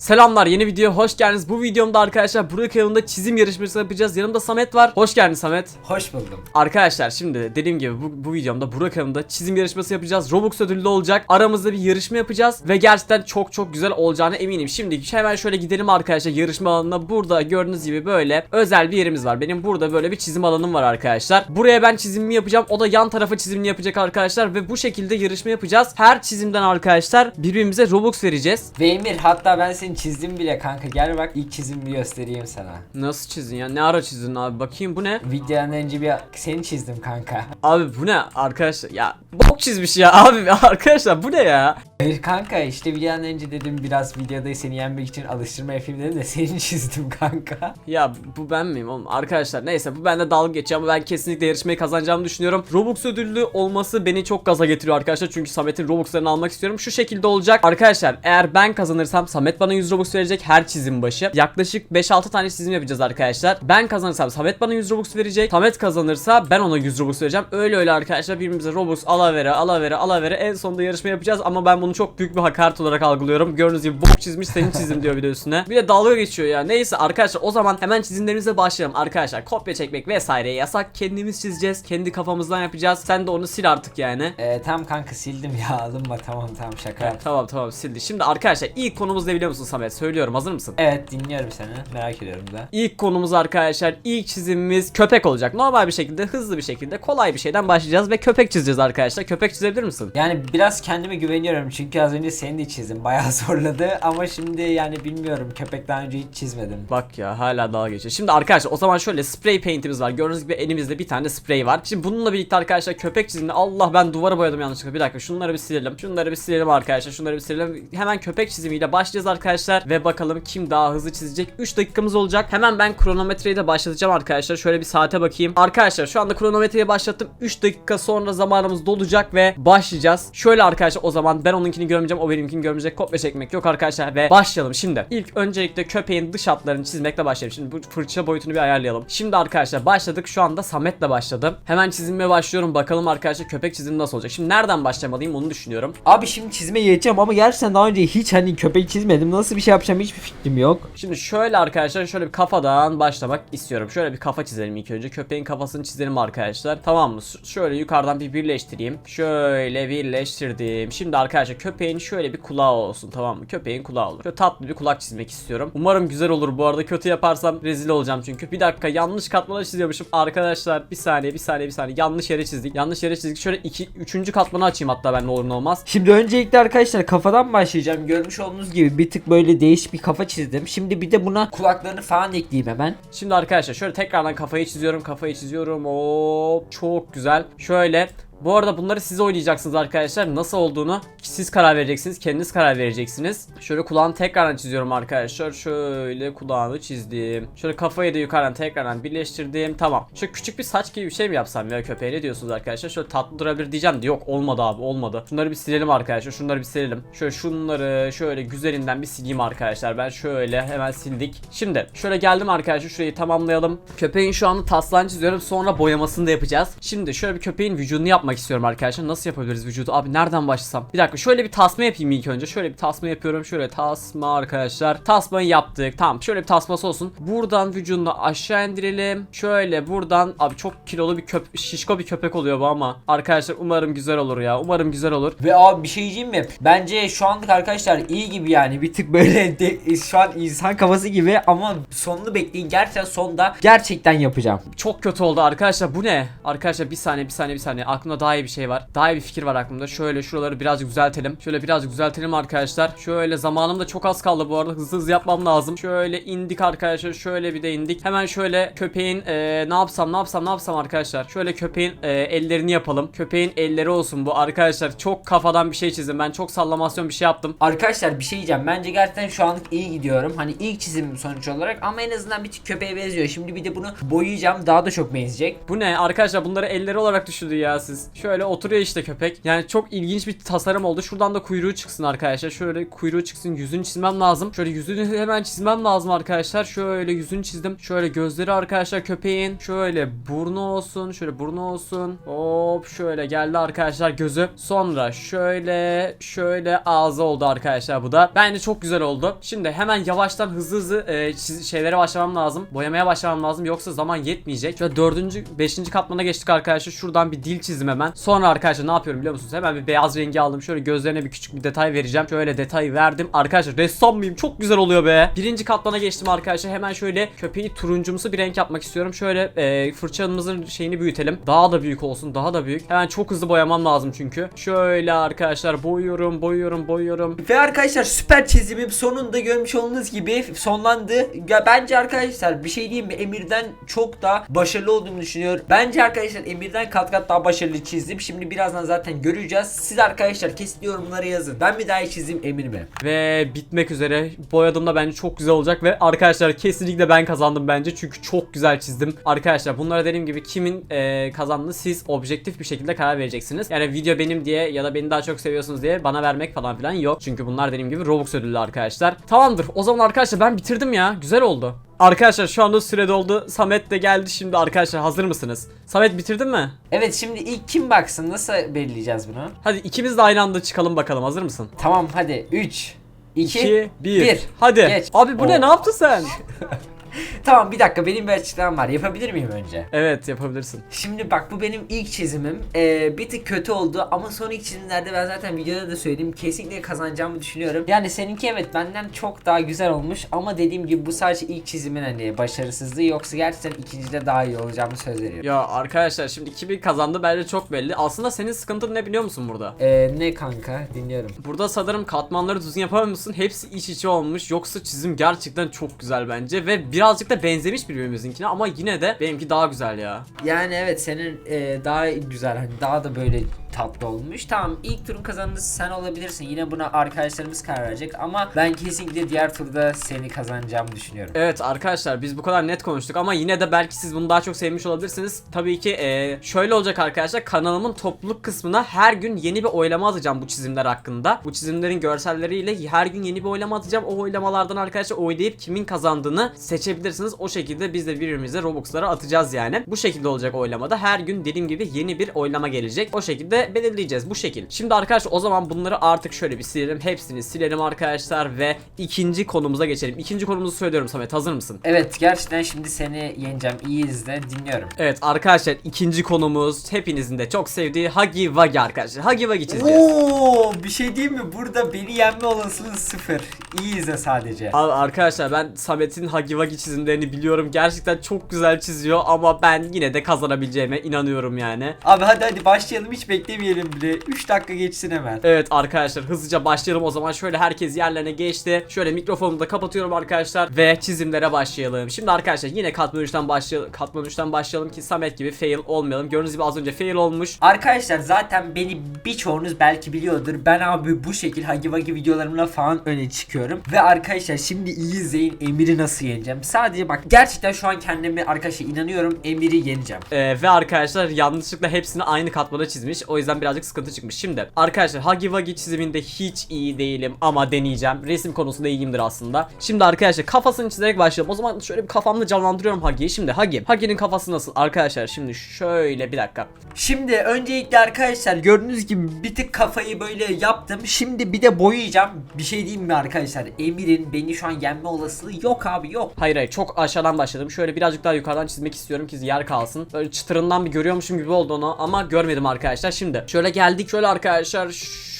Selamlar yeni videoya hoş geldiniz. Bu videomda arkadaşlar Burak kanalında çizim yarışması yapacağız. Yanımda Samet var. Hoş geldin Samet. Hoş buldum. Arkadaşlar şimdi dediğim gibi bu, bu videomda Burak kanalında çizim yarışması yapacağız. Robux ödüllü olacak. Aramızda bir yarışma yapacağız. Ve gerçekten çok çok güzel olacağına eminim. Şimdi hemen şöyle gidelim arkadaşlar yarışma alanına. Burada gördüğünüz gibi böyle özel bir yerimiz var. Benim burada böyle bir çizim alanım var arkadaşlar. Buraya ben çizimimi yapacağım. O da yan tarafa çizimini yapacak arkadaşlar. Ve bu şekilde yarışma yapacağız. Her çizimden arkadaşlar birbirimize Robux vereceğiz. Ve Emir hatta ben seni çizdim bile kanka. Gel bak ilk çizimimi göstereyim sana. Nasıl çizdin ya? Ne ara çizdin abi? Bakayım bu ne? Videodan önce bir seni çizdim kanka. Abi bu ne arkadaşlar? Ya bok çizmiş ya abi arkadaşlar bu ne ya? Hayır kanka işte videodan önce dedim biraz videoda seni yenmek için alıştırma yapayım dedim de seni çizdim kanka. Ya bu ben miyim oğlum? Arkadaşlar neyse bu bende dalga geçiyor ama ben kesinlikle yarışmayı kazanacağımı düşünüyorum. Robux ödüllü olması beni çok gaza getiriyor arkadaşlar. Çünkü Samet'in Robux'larını almak istiyorum. Şu şekilde olacak. Arkadaşlar eğer ben kazanırsam Samet bana 100 Robux verecek her çizim başı. Yaklaşık 5-6 tane çizim yapacağız arkadaşlar. Ben kazanırsam Samet bana 100 Robux verecek. Samet kazanırsa ben ona 100 Robux vereceğim. Öyle öyle arkadaşlar birbirimize Robux alavere alavere alavere en sonunda yarışma yapacağız ama ben bunu çok büyük bir hakaret olarak algılıyorum. Gördüğünüz gibi bok çizmiş senin çizim diyor bir de üstüne. Bir de dalga geçiyor ya. Neyse arkadaşlar o zaman hemen çizimlerimize başlayalım. Arkadaşlar kopya çekmek vesaire yasak. Kendimiz çizeceğiz. Kendi kafamızdan yapacağız. Sen de onu sil artık yani. Ee, tam kanka sildim ya alınma tamam tamam şaka yaptım. Tamam tamam sildi. Şimdi arkadaşlar ilk konumuz ne biliyor musun Samet? Söylüyorum hazır mısın? Evet dinliyorum seni merak ediyorum da. İlk konumuz arkadaşlar ilk çizimimiz köpek olacak. Normal bir şekilde hızlı bir şekilde kolay bir şeyden başlayacağız ve köpek çizeceğiz arkadaşlar. Köpek çizebilir misin? Yani biraz kendime güveniyorum çünkü az önce seni de çizdim bayağı zorladı ama şimdi yani bilmiyorum köpek daha önce hiç çizmedim. Bak ya hala dalga geçiyor. Şimdi arkadaşlar o zaman şöyle spray paint'imiz var. Gördüğünüz gibi elimizde bir tane sprey var. Şimdi bununla birlikte arkadaşlar köpek çiziminde Allah ben duvara boyadım yanlışlıkla. Bir dakika şunları bir silelim. Şunları bir silelim arkadaşlar. Şunları bir silelim. Hemen köpek çizimiyle başlayacağız arkadaşlar. Ve bakalım kim daha hızlı çizecek. 3 dakikamız olacak. Hemen ben kronometreyi de başlatacağım arkadaşlar. Şöyle bir saate bakayım. Arkadaşlar şu anda kronometreyi başlattım. 3 dakika sonra zamanımız dolacak ve başlayacağız. Şöyle arkadaşlar o zaman ben onunkini görmeyeceğim. O benimkini görmeyecek. Kopya çekmek yok arkadaşlar. Ve başlayalım şimdi. İlk öncelikle köpeğin dış hatlarını çizmekle başlayalım. Şimdi bu fırça boyutunu bir ayarlayalım. Şimdi arkadaşlar başladık. Şu anda Samet'le başladım. Hemen çizimime başlıyorum. Bakalım arkadaşlar köpek çizimi nasıl olacak. Şimdi nereden başlamalıyım onu düşünüyorum. Abi şimdi çizime geçeceğim ama gerçekten daha önce hiç hani köpek çizmedim. Nasıl bir şey yapacağım hiçbir fikrim yok. Şimdi şöyle arkadaşlar şöyle bir kafadan başlamak istiyorum. Şöyle bir kafa çizelim ilk önce. Köpeğin kafasını çizelim arkadaşlar. Tamam mı? Şöyle yukarıdan bir birleştireyim. Şöyle birleştirdim. Şimdi arkadaşlar köpeğin şöyle bir kulağı olsun tamam mı? Köpeğin kulağı olur. Şöyle tatlı bir kulak çizmek istiyorum. Umarım güzel olur bu arada. Kötü yaparsam rezil olacağım çünkü. Bir dakika yanlış katmana çiziyormuşum. Arkadaşlar bir saniye bir saniye bir saniye. Yanlış yere çizdik. Yanlış yere çizdik. Şöyle iki, üçüncü katmanı açayım hatta ben ne olur ne olmaz. Şimdi öncelikle arkadaşlar kafadan başlayacağım. Görmüş olduğunuz gibi bir tık böyle değişik bir kafa çizdim. Şimdi bir de buna kulaklarını falan ekleyeyim hemen. Şimdi arkadaşlar şöyle tekrardan kafayı çiziyorum. Kafayı çiziyorum. Hop çok güzel. Şöyle bu arada bunları siz oynayacaksınız arkadaşlar. Nasıl olduğunu siz karar vereceksiniz. Kendiniz karar vereceksiniz. Şöyle kulağını tekrardan çiziyorum arkadaşlar. Şöyle kulağını çizdim. Şöyle kafayı da yukarıdan tekrardan birleştirdim. Tamam. Şöyle küçük bir saç gibi bir şey mi yapsam ya köpeğe ne diyorsunuz arkadaşlar? Şöyle tatlı durabilir diyeceğim de yok olmadı abi olmadı. Şunları bir silelim arkadaşlar. Şunları bir silelim. Şöyle şunları şöyle güzelinden bir sileyim arkadaşlar. Ben şöyle hemen sildik. Şimdi şöyle geldim arkadaşlar. Şurayı tamamlayalım. Köpeğin şu anda taslağını çiziyorum. Sonra boyamasını da yapacağız. Şimdi şöyle bir köpeğin vücudunu yapmak istiyorum arkadaşlar. Nasıl yapabiliriz vücudu? Abi nereden başlasam? Bir dakika şöyle bir tasma yapayım ilk önce. Şöyle bir tasma yapıyorum. Şöyle tasma arkadaşlar. Tasmayı yaptık. Tamam şöyle bir tasması olsun. Buradan vücudunu aşağı indirelim. Şöyle buradan abi çok kilolu bir köp şişko bir köpek oluyor bu ama. Arkadaşlar umarım güzel olur ya. Umarım güzel olur. Ve abi bir şey diyeyim mi? Bence şu anlık arkadaşlar iyi gibi yani. Bir tık böyle de, şu an insan kafası gibi ama sonunu bekleyin. Gerçekten sonda gerçekten yapacağım. Çok kötü oldu arkadaşlar. Bu ne? Arkadaşlar bir saniye bir saniye bir saniye. Aklımda daha iyi bir şey var. Daha iyi bir fikir var aklımda. Şöyle şuraları birazcık düzeltelim. Şöyle birazcık düzeltelim arkadaşlar. Şöyle zamanım da çok az kaldı bu arada. Hızlı hızlı yapmam lazım. Şöyle indik arkadaşlar. Şöyle bir de indik. Hemen şöyle köpeğin eee, ne yapsam ne yapsam ne yapsam arkadaşlar. Şöyle köpeğin eee, ellerini yapalım. Köpeğin elleri olsun bu arkadaşlar. Çok kafadan bir şey çizdim. Ben çok sallamasyon bir şey yaptım. Arkadaşlar bir şey diyeceğim. Bence gerçekten şu anlık iyi gidiyorum. Hani ilk çizimim sonuç olarak ama en azından bir köpeğe benziyor. Şimdi bir de bunu boyayacağım. Daha da çok benzeyecek. Bu ne? Arkadaşlar bunları elleri olarak düşündü ya siz. Şöyle oturuyor işte köpek. Yani çok ilginç bir tasarım oldu. Şuradan da kuyruğu çıksın arkadaşlar. Şöyle kuyruğu çıksın. Yüzünü çizmem lazım. Şöyle yüzünü hemen çizmem lazım arkadaşlar. Şöyle yüzünü çizdim. Şöyle gözleri arkadaşlar köpeğin. Şöyle burnu olsun. Şöyle burnu olsun. Hop şöyle geldi arkadaşlar gözü. Sonra şöyle şöyle ağzı oldu arkadaşlar bu da. Bence çok güzel oldu. Şimdi hemen yavaştan hızlı hızlı e, şeylere başlamam lazım. Boyamaya başlamam lazım. Yoksa zaman yetmeyecek. Şöyle dördüncü, beşinci katmana geçtik arkadaşlar. Şuradan bir dil çizdim hemen. Sonra arkadaşlar ne yapıyorum biliyor musunuz? Hemen bir beyaz rengi aldım. Şöyle gözlerine bir küçük bir detay vereceğim. Şöyle detayı verdim. Arkadaşlar ressam mıyım? Çok güzel oluyor be. Birinci katmana geçtim arkadaşlar. Hemen şöyle köpeği turuncumsu bir renk yapmak istiyorum. Şöyle e, fırçamızın şeyini büyütelim. Daha da büyük olsun. Daha da büyük. Hemen çok hızlı boyamam lazım çünkü. Şöyle arkadaşlar boyuyorum, boyuyorum, boyuyorum. Ve arkadaşlar süper çizimim sonunda görmüş olduğunuz gibi sonlandı. Ya bence arkadaşlar bir şey diyeyim mi? Emir'den çok daha başarılı olduğumu düşünüyorum. Bence arkadaşlar Emir'den kat kat daha başarılı çizdim. Şimdi birazdan zaten göreceğiz. Siz arkadaşlar kesin yorumlara yazın. Ben mi daha iyi çizdim Emir mi? Ve bitmek üzere. Boyadığımda bence çok güzel olacak ve arkadaşlar kesinlikle ben kazandım bence çünkü çok güzel çizdim. Arkadaşlar bunlara dediğim gibi kimin e, kazandığını siz objektif bir şekilde karar vereceksiniz. Yani video benim diye ya da beni daha çok seviyorsunuz diye bana vermek falan filan yok. Çünkü bunlar dediğim gibi Robux ödüllü arkadaşlar. Tamamdır. O zaman arkadaşlar ben bitirdim ya. Güzel oldu. Arkadaşlar şu anda süre doldu. Samet de geldi şimdi arkadaşlar hazır mısınız? Samet bitirdin mi? Evet şimdi ilk kim baksın? Nasıl belirleyeceğiz bunu? Hadi ikimiz de aynı anda çıkalım bakalım hazır mısın? Tamam hadi 3 2 2 1 bir. Hadi. Geç. Abi bu ne? Oo. Ne yaptın sen? Tamam bir dakika benim bir açıklamam var. Yapabilir miyim önce? evet yapabilirsin. Şimdi bak bu benim ilk çizimim. Ee, bir tık kötü oldu ama sonraki çizimlerde ben zaten videoda da söyledim. Kesinlikle kazanacağımı düşünüyorum. Yani seninki evet benden çok daha güzel olmuş ama dediğim gibi bu sadece ilk çizimin hani başarısızlığı yoksa gerçekten ikincide daha iyi olacağımı söz veriyorum. Ya arkadaşlar şimdi kimin kazandı bence çok belli. Aslında senin sıkıntın ne biliyor musun burada? Ee, ne kanka dinliyorum. Burada sanırım katmanları düzgün yapamamışsın. Hepsi iç içe olmuş. Yoksa çizim gerçekten çok güzel bence. Ve birazcık da benzemiş birbirimizinkine ama yine de benimki daha güzel ya. Yani evet senin e, daha güzel hani daha da böyle tatlı olmuş. Tamam ilk turun kazanıcısı sen olabilirsin. Yine buna arkadaşlarımız karar verecek ama ben kesinlikle diğer turda seni kazanacağımı düşünüyorum. Evet arkadaşlar biz bu kadar net konuştuk ama yine de belki siz bunu daha çok sevmiş olabilirsiniz. Tabii ki eee, şöyle olacak arkadaşlar kanalımın topluluk kısmına her gün yeni bir oylama atacağım bu çizimler hakkında. Bu çizimlerin görselleriyle her gün yeni bir oylama atacağım. O oylamalardan arkadaşlar oylayıp kimin kazandığını seçebilirsiniz. O şekilde biz de birbirimize Robux'lara atacağız yani. Bu şekilde olacak oylamada. Her gün dediğim gibi yeni bir oylama gelecek. O şekilde belirleyeceğiz bu şekil. Şimdi arkadaşlar o zaman bunları artık şöyle bir silelim. Hepsini silelim arkadaşlar ve ikinci konumuza geçelim. İkinci konumuzu söylüyorum Samet hazır mısın? Evet gerçekten şimdi seni yeneceğim. İyi izle dinliyorum. Evet arkadaşlar ikinci konumuz hepinizin de çok sevdiği Huggy Wuggy arkadaşlar. Huggy Wuggy çizeceğiz. Oo, bir şey diyeyim mi? Burada beni yenme olasılığı sıfır. İyi izle sadece. Abi arkadaşlar ben Samet'in Huggy Wuggy çizimlerini biliyorum. Gerçekten çok güzel çiziyor ama ben yine de kazanabileceğime inanıyorum yani. Abi hadi hadi başlayalım hiç beklemeyelim bile. 3 dakika geçsin hemen. Evet arkadaşlar hızlıca başlayalım o zaman. Şöyle herkes yerlerine geçti. Şöyle mikrofonumu da kapatıyorum arkadaşlar ve çizimlere başlayalım. Şimdi arkadaşlar yine katman 3'ten başlayalım. Katman 3'ten başlayalım ki Samet gibi fail olmayalım. Gördüğünüz gibi az önce fail olmuş. Arkadaşlar zaten beni birçoğunuz belki biliyordur. Ben abi bu şekil Hagi Wagi videolarımla falan öne çıkıyorum. Ve arkadaşlar şimdi iyi izleyin Emir'i nasıl yeneceğim. Sadece bak gerçekten şu an kendime arkadaşlar inanıyorum Emir'i yeneceğim. Ee, ve arkadaşlar yanlışlıkla hepsini aynı katmana çizmiş. O yüzden birazcık sıkıntı çıkmış. Şimdi arkadaşlar Huggy Wuggy çiziminde hiç iyi değilim ama deneyeceğim. Resim konusunda iyiyimdir aslında. Şimdi arkadaşlar kafasını çizerek başlayalım. O zaman şöyle bir kafamda canlandırıyorum Huggy'yi. Şimdi Huggy. Huggy'nin kafası nasıl? Arkadaşlar şimdi şöyle bir dakika. Şimdi öncelikle arkadaşlar gördüğünüz gibi bir tık kafayı böyle yaptım. Şimdi bir de boyayacağım. Bir şey diyeyim mi arkadaşlar? Emir'in beni şu an yenme olasılığı yok abi yok. Hayır hayır çok aşağıdan başladım. Şöyle birazcık daha yukarıdan çizmek istiyorum ki yer kalsın. Böyle çıtırından bir görüyormuşum gibi oldu onu ama görmedim arkadaşlar. Şimdi şöyle geldik şöyle arkadaşlar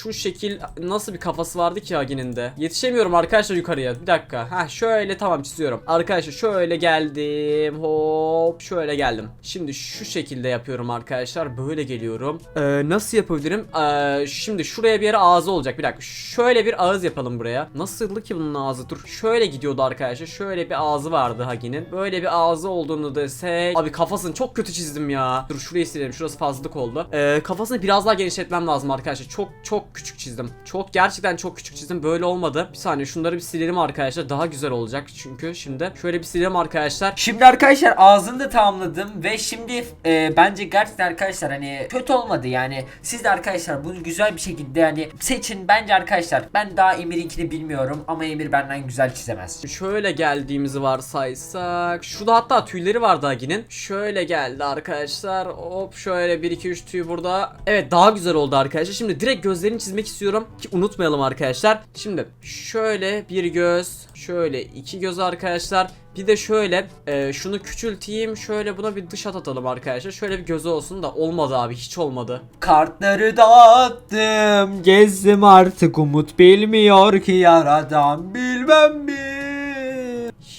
şu şekil nasıl bir kafası vardı ki Hagi'nin de. Yetişemiyorum arkadaşlar yukarıya. Bir dakika. Ha şöyle tamam çiziyorum. Arkadaşlar şöyle geldim. Hop şöyle geldim. Şimdi şu şekilde yapıyorum arkadaşlar. Böyle geliyorum. Ee, nasıl yapabilirim? Ee, şimdi şuraya bir yere ağzı olacak. Bir dakika. Şöyle bir ağız yapalım buraya. Nasıldı ki bunun ağzı? Dur. Şöyle gidiyordu arkadaşlar. Şöyle bir ağzı vardı Hagi'nin. Böyle bir ağzı olduğunu desek. Abi kafasını çok kötü çizdim ya. Dur şurayı silelim. Şurası fazlalık oldu. Ee, kafasını biraz daha genişletmem lazım arkadaşlar. Çok çok küçük çizdim. Çok gerçekten çok küçük çizdim. Böyle olmadı. Bir saniye şunları bir silelim arkadaşlar. Daha güzel olacak çünkü şimdi. Şöyle bir silelim arkadaşlar. Şimdi arkadaşlar ağzını da tamamladım ve şimdi e, bence gerçekten arkadaşlar hani kötü olmadı yani siz de arkadaşlar bunu güzel bir şekilde yani seçin bence arkadaşlar ben daha Emir'inkini bilmiyorum ama Emir benden güzel çizemez. Şöyle geldiğimizi varsaysak. Şurada hatta tüyleri vardı Hagi'nin. Şöyle geldi arkadaşlar. Hop şöyle 1 2 3 tüy burada. Evet daha güzel oldu arkadaşlar. Şimdi direkt gözlerini çizmek istiyorum ki unutmayalım arkadaşlar. Şimdi şöyle bir göz, şöyle iki göz arkadaşlar. Bir de şöyle e, şunu küçülteyim. Şöyle buna bir dış hat atalım arkadaşlar. Şöyle bir gözü olsun da olmadı abi hiç olmadı. Kartları dağıttım gezdim artık umut bilmiyor ki yaradan bilmem mi?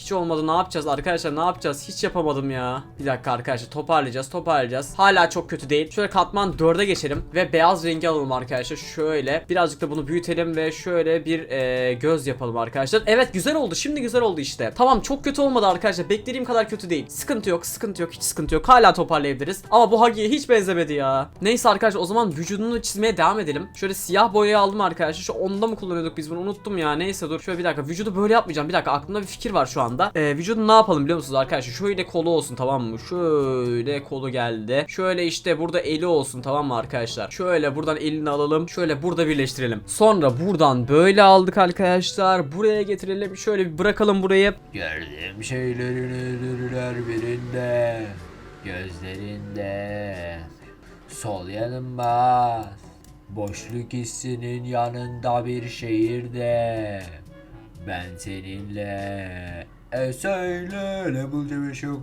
Hiç olmadı ne yapacağız arkadaşlar ne yapacağız? Hiç yapamadım ya. Bir dakika arkadaşlar toparlayacağız toparlayacağız. Hala çok kötü değil. Şöyle katman 4'e geçelim ve beyaz rengi alalım arkadaşlar. Şöyle birazcık da bunu büyütelim ve şöyle bir e, göz yapalım arkadaşlar. Evet güzel oldu. Şimdi güzel oldu işte. Tamam çok kötü olmadı arkadaşlar. Beklediğim kadar kötü değil. Sıkıntı yok sıkıntı yok hiç sıkıntı yok. Hala toparlayabiliriz. Ama bu Hagi'ye hiç benzemedi ya. Neyse arkadaşlar o zaman vücudunu çizmeye devam edelim. Şöyle siyah boyayı aldım arkadaşlar. Şu onda mı kullanıyorduk biz bunu? Unuttum ya. Neyse dur. Şöyle bir dakika vücudu böyle yapmayacağım. Bir dakika aklımda bir fikir var şu anda ee, Vücudu ne yapalım biliyor musunuz arkadaşlar? Şöyle kolu olsun tamam mı? Şöyle kolu geldi. Şöyle işte burada eli olsun tamam mı arkadaşlar? Şöyle buradan elini alalım. Şöyle burada birleştirelim. Sonra buradan böyle aldık arkadaşlar. Buraya getirelim. Şöyle bir bırakalım burayı. Gördüğüm şeylerin ölürler birinde. Gözlerinde. Sol yanım bas Boşluk hissinin yanında bir şehirde. Ben seninle E söyle ne bulacağım iş yok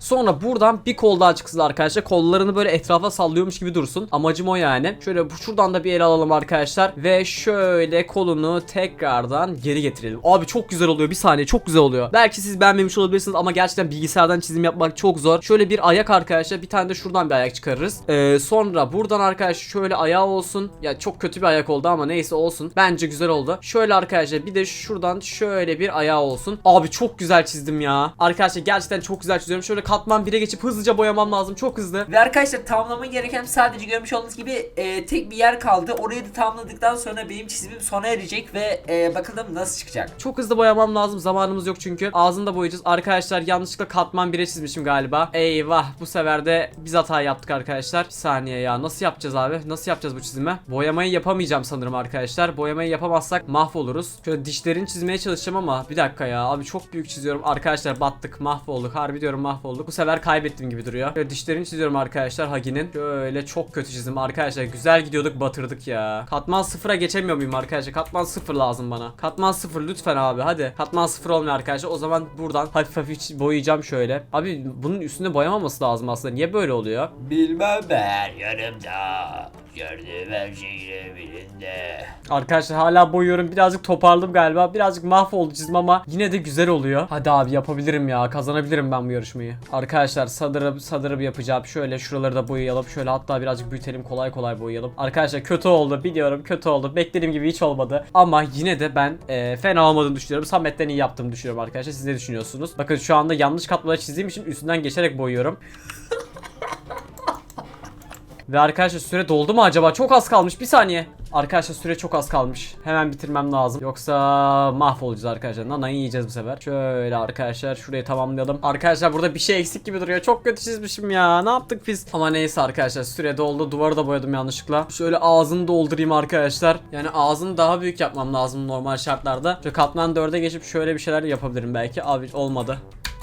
Sonra buradan bir kol daha çıksın arkadaşlar. Kollarını böyle etrafa sallıyormuş gibi dursun. Amacım o yani. Şöyle şuradan da bir el alalım arkadaşlar. Ve şöyle kolunu tekrardan geri getirelim. Abi çok güzel oluyor. Bir saniye çok güzel oluyor. Belki siz beğenmemiş olabilirsiniz ama gerçekten bilgisayardan çizim yapmak çok zor. Şöyle bir ayak arkadaşlar. Bir tane de şuradan bir ayak çıkarırız. Ee, sonra buradan arkadaşlar şöyle ayağı olsun. Ya çok kötü bir ayak oldu ama neyse olsun. Bence güzel oldu. Şöyle arkadaşlar bir de şuradan şöyle bir ayağı olsun. Abi çok güzel çizdim ya. Arkadaşlar gerçekten çok güzel çiziyorum. Şöyle katman 1'e geçip hızlıca boyamam lazım. Çok hızlı. Ve arkadaşlar tamamlama gereken sadece görmüş olduğunuz gibi e, tek bir yer kaldı. Orayı da tamamladıktan sonra benim çizimim sona erecek ve e, bakalım nasıl çıkacak. Çok hızlı boyamam lazım. Zamanımız yok çünkü. Ağzını da boyayacağız. Arkadaşlar yanlışlıkla katman 1'e çizmişim galiba. Eyvah. Bu sefer de biz hata yaptık arkadaşlar. Bir saniye ya. Nasıl yapacağız abi? Nasıl yapacağız bu çizimi? Boyamayı yapamayacağım sanırım arkadaşlar. Boyamayı yapamazsak mahvoluruz. Şöyle dişlerini çizmeye çalışacağım ama bir dakika ya. Abi çok büyük çiziyorum. Arkadaşlar battık. Mahvolduk. Harbi diyorum mahvolduk. Bu sefer kaybettim gibi duruyor. Şöyle dişlerini çiziyorum arkadaşlar Hagi'nin. Şöyle çok kötü çizdim arkadaşlar. Güzel gidiyorduk batırdık ya. Katman sıfıra geçemiyor muyum arkadaşlar? Katman sıfır lazım bana. Katman sıfır lütfen abi hadi. Katman sıfır olmuyor arkadaşlar. O zaman buradan hafif hafif boyayacağım şöyle. Abi bunun üstüne boyamaması lazım aslında. Niye böyle oluyor? Bilmem ben yanımda gördüğüm her şeyin birinde. Arkadaşlar hala boyuyorum. Birazcık toparladım galiba. Birazcık mahvoldu çizim ama yine de güzel oluyor. Hadi abi yapabilirim ya. Kazanabilirim ben bu yarışmayı. Arkadaşlar sadırı sadırı yapacağım. Şöyle şuraları da boyayalım. Şöyle hatta birazcık büyütelim. Kolay kolay boyayalım. Arkadaşlar kötü oldu. Biliyorum kötü oldu. Beklediğim gibi hiç olmadı. Ama yine de ben e, fena olmadığını düşünüyorum. Samet'ten iyi yaptığımı düşünüyorum arkadaşlar. Siz ne düşünüyorsunuz? Bakın şu anda yanlış katmanları çizdiğim için üstünden geçerek boyuyorum. Ve arkadaşlar süre doldu mu acaba? Çok az kalmış. Bir saniye. Arkadaşlar süre çok az kalmış. Hemen bitirmem lazım. Yoksa mahvolacağız arkadaşlar. Nanayı yiyeceğiz bu sefer. Şöyle arkadaşlar şurayı tamamlayalım. Arkadaşlar burada bir şey eksik gibi duruyor. Çok kötü çizmişim ya. Ne yaptık biz? Ama neyse arkadaşlar süre doldu. Duvarı da boyadım yanlışlıkla. Şöyle ağzını doldurayım arkadaşlar. Yani ağzını daha büyük yapmam lazım normal şartlarda. Şöyle katman 4'e geçip şöyle bir şeyler yapabilirim belki. Abi olmadı.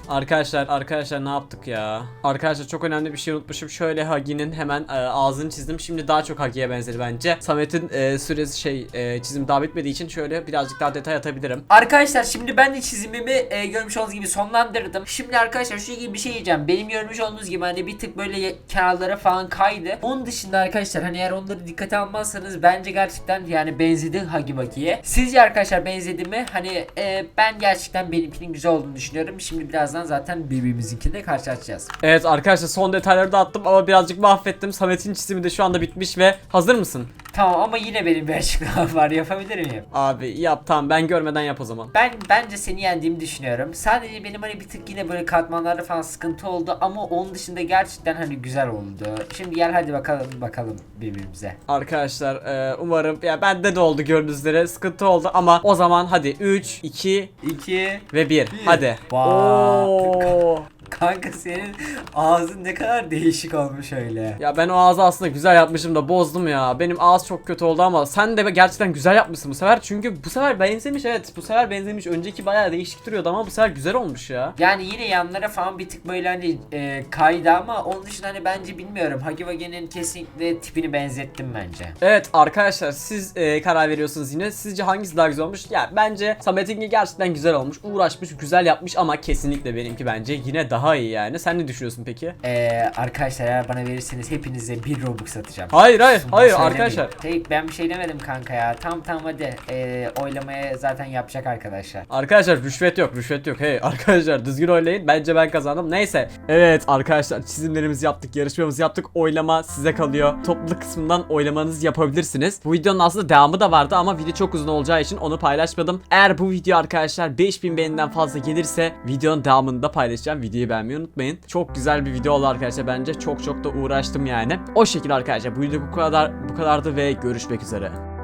Arkadaşlar arkadaşlar ne yaptık ya? Arkadaşlar çok önemli bir şey unutmuşum. Şöyle Hagi'nin hemen e, ağzını çizdim. Şimdi daha çok Hagi'ye benzedi bence. Samet'in e, süresi şey e, çizim daha bitmediği için şöyle birazcık daha detay atabilirim. Arkadaşlar şimdi ben de çizimimi e, görmüş olduğunuz gibi sonlandırdım. Şimdi arkadaşlar şu gibi bir şey diyeceğim. Benim görmüş olduğunuz gibi hani bir tık böyle kenarlara falan kaydı. Onun dışında arkadaşlar hani eğer onları dikkate almazsanız bence gerçekten yani benzedi Hagi Baki'ye. Sizce arkadaşlar benzedi mi? Hani e, ben gerçekten benimkinin güzel olduğunu düşünüyorum. Şimdi birazdan birazdan zaten birbirimizinkinde karşılaşacağız. Evet arkadaşlar son detayları da attım ama birazcık mahvettim. Samet'in çizimi de şu anda bitmiş ve hazır mısın? Tamam ama yine benim bir açıklamam var yapabilir miyim? Abi yap tamam ben görmeden yap o zaman. Ben bence seni yendiğimi düşünüyorum. Sadece benim hani bir tık yine böyle katmanlarda falan sıkıntı oldu ama onun dışında gerçekten hani güzel oldu. Şimdi gel hadi bakalım bakalım birbirimize. Arkadaşlar e, umarım ya bende de oldu gördüğünüz üzere sıkıntı oldu ama o zaman hadi 3, 2 2 ve 1 hadi. Oo. ขึ้นครับ Kanka senin ağzın ne kadar değişik olmuş öyle. Ya ben o ağzı aslında güzel yapmışım da bozdum ya. Benim ağız çok kötü oldu ama sen de gerçekten güzel yapmışsın bu sefer. Çünkü bu sefer benzemiş evet. Bu sefer benzemiş. Önceki bayağı değişik duruyordu ama bu sefer güzel olmuş ya. Yani yine yanlara falan bir tık böyle hani e, kaydı ama onun dışında hani bence bilmiyorum. Hagiwage'nin kesinlikle tipini benzettim bence. Evet arkadaşlar siz e, karar veriyorsunuz yine. Sizce hangisi daha güzel olmuş? Ya bence Samet'inki gerçekten güzel olmuş. Uğraşmış, güzel yapmış ama kesinlikle benimki bence yine daha iyi yani. Sen ne düşünüyorsun peki? E, arkadaşlar eğer bana verirseniz hepinize bir Robux atacağım. Hayır hayır Bunu hayır söylemeyin. arkadaşlar. Hey, ben bir şey demedim kanka ya. Tam tam hadi. E, oylamaya zaten yapacak arkadaşlar. Arkadaşlar rüşvet yok rüşvet yok hey arkadaşlar düzgün oynayın bence ben kazandım neyse Evet arkadaşlar çizimlerimizi yaptık yarışmamızı yaptık oylama size kalıyor Topluluk kısmından oylamanızı yapabilirsiniz Bu videonun aslında devamı da vardı ama video çok uzun olacağı için onu paylaşmadım Eğer bu video arkadaşlar 5000 beğeniden fazla gelirse videonun devamını da paylaşacağım videoyu beğenmeyi unutmayın. Çok güzel bir video oldu arkadaşlar. Bence çok çok da uğraştım yani. O şekilde arkadaşlar bu video bu kadar bu kadardı ve görüşmek üzere